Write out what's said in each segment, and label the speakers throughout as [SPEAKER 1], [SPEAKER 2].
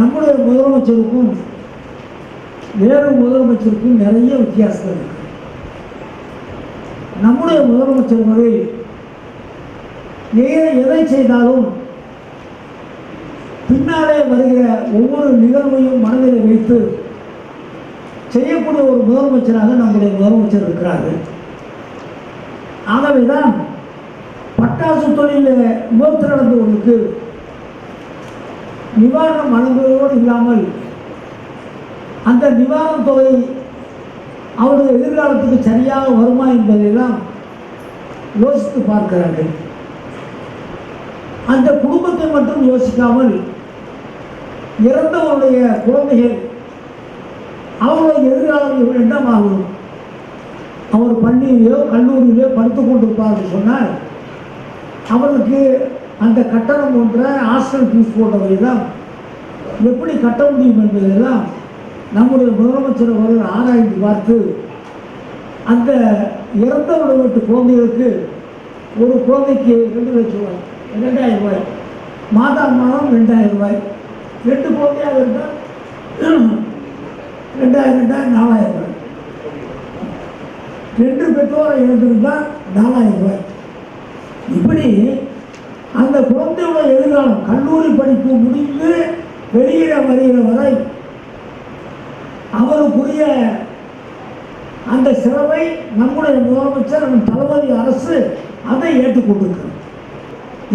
[SPEAKER 1] நம்முடைய முதலமைச்சருக்கும் வேறு முதலமைச்சருக்கும் நிறைய வித்தியாசம் இருக்கு. நம்முடைய முதலமைச்சர் முறை எதை எதை செய்தாலும் பின்னாலே வருகிற ஒவ்வொரு நிகழ்வையும் மனதில் வைத்து செய்யக்கூடிய ஒரு முதலமைச்சராக நம்முடைய முதலமைச்சர் இருக்கிறார்கள் ஆகவேதான் பட்டாசு தொழிலில் விபத்து நடந்தவர்களுக்கு நிவாரணம் வழங்குவதோடு இல்லாமல் அந்த நிவாரணத் தொகை அவருடைய எதிர்காலத்துக்கு சரியாக வருமா என்பதையெல்லாம் யோசித்து பார்க்கிறார்கள். அந்த குடும்பத்தை மட்டும் யோசிக்காமல் இறந்தவருடைய குழந்தைகள் அவருடைய எதிர்காலம் என்னமாகும் அவர் பள்ளியிலேயோ கல்லூரியிலேயோ படித்துக் கொண்டிருப்பார்கள் சொன்னால் அவருக்கு அந்த கட்டணம் போன்ற ஹாஸ்டல் ஃபீஸ் போன்றவையெல்லாம் எப்படி கட்ட முடியும் என்பதெல்லாம் நம்முடைய முதலமைச்சர் அவர்கள் ஆராய்ந்து பார்த்து அந்த இறந்த வீட்டு குழந்தைகளுக்கு ஒரு குழந்தைக்கு ரெண்டு லட்சம் ரூபாய் ரெண்டாயிரம் ரூபாய் மாதா மாதம் ரெண்டாயிரம் ரூபாய் ரெண்டு குழந்தையாக இருந்தால் ரெண்டாயிரம் ரெண்டாயிரம் நாலாயிரம் ரூபாய். ரெண்டு பெற்றோரை இழந்திருந்தால் நாலாயிரம் ரூபாய். இப்படி அந்த குழந்தையோட எதிர்காலம் கல்லூரி படிப்பு முடிந்து வெளியிட வருகிற வரை அவருக்குரிய அந்த செலவை நம்முடைய முதலமைச்சர் நம் தளபதி அரசு அதை ஏற்றுக்கொண்டிருக்கிறது.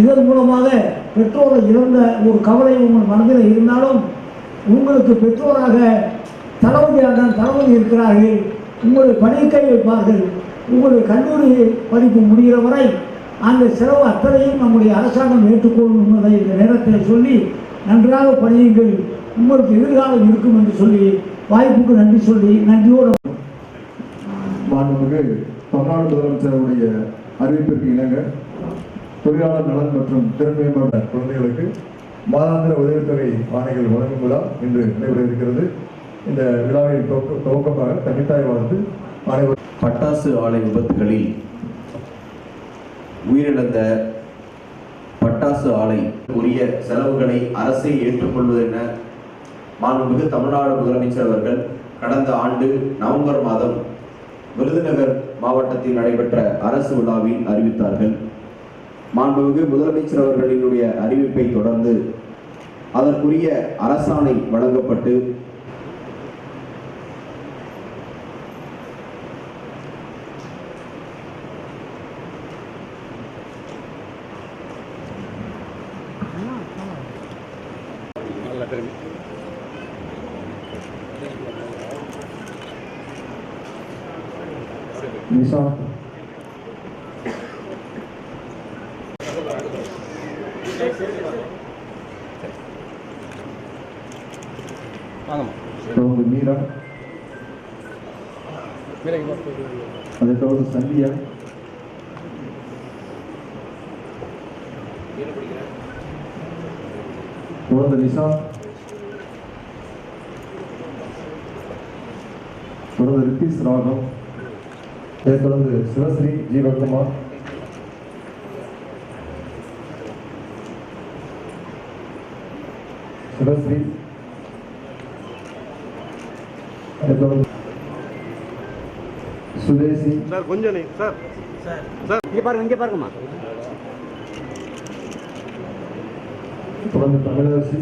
[SPEAKER 1] இதன் மூலமாக பெற்றோரை இழந்த ஒரு கவலை உங்கள் மனதில் இருந்தாலும் உங்களுக்கு பெற்றோராக தளபதியாக தளபதி இருக்கிறார்கள். உங்களுடைய பணிக்கை வைப்பார்கள். உங்களுடைய கல்லூரி படிப்பு முடிகிற வரை அந்த செலவு அத்தனையும் நம்முடைய அரசாங்கம் ஏற்றுக்கொள்ளும் என்பதை இந்த நேரத்தில் சொல்லி நன்றாக படியுங்கள் உங்களுக்கு எதிர்காலம் இருக்கும் என்று சொல்லி வாய்ப்புக்கு நன்றி சொல்லி நன்றியோடு
[SPEAKER 2] மாண்புமிகு தமிழ்நாடு முதலமைச்சருடைய அறிவிப்பிற்கு இணங்க தொழிலாளர் நலன் மற்றும் திறன் மேம்பாட்ட குழந்தைகளுக்கு மாதாந்திர உதவித்தொகை ஆணைகள் வழங்கும் விழா இன்று நடைபெற இருக்கிறது. இந்த விழாவின் துவக்க- துவக்கமாக தமிழ்தாய் வாழ்த்து அனைவரும்
[SPEAKER 3] பட்டாசு ஆலை விபத்துகளில் உயிரிழந்த பட்டாசு ஆலை உரிய செலவுகளை அரசே ஏற்றுக்கொள்வது என மாண்புமிகு தமிழ்நாடு முதலமைச்சர் அவர்கள் கடந்த ஆண்டு நவம்பர் மாதம் விருதுநகர் மாவட்டத்தில் நடைபெற்ற அரசு விழாவில் அறிவித்தார்கள். மாண்புமிகு முதலமைச்சர் அவர்களினுடைய அறிவிப்பை தொடர்ந்து அதற்குரிய அரசாணை வழங்கப்பட்டு
[SPEAKER 2] permite. Todos me miran. Mira que todos están தொடர்ந்து ரித்தீஷ் ராகம் அதைத் தொடர்ந்து சிவஸ்ரீ ஜீவகுமார். சிவஸ்ரீ. அதைத் தொடர்ந்து சுதேசி.
[SPEAKER 4] சார் கொஞ்சம் நீ சார்.
[SPEAKER 5] இங்கே பாருங்க இங்கே பாருங்கம்மா.
[SPEAKER 2] தொடர்ந்து தமிழரசி.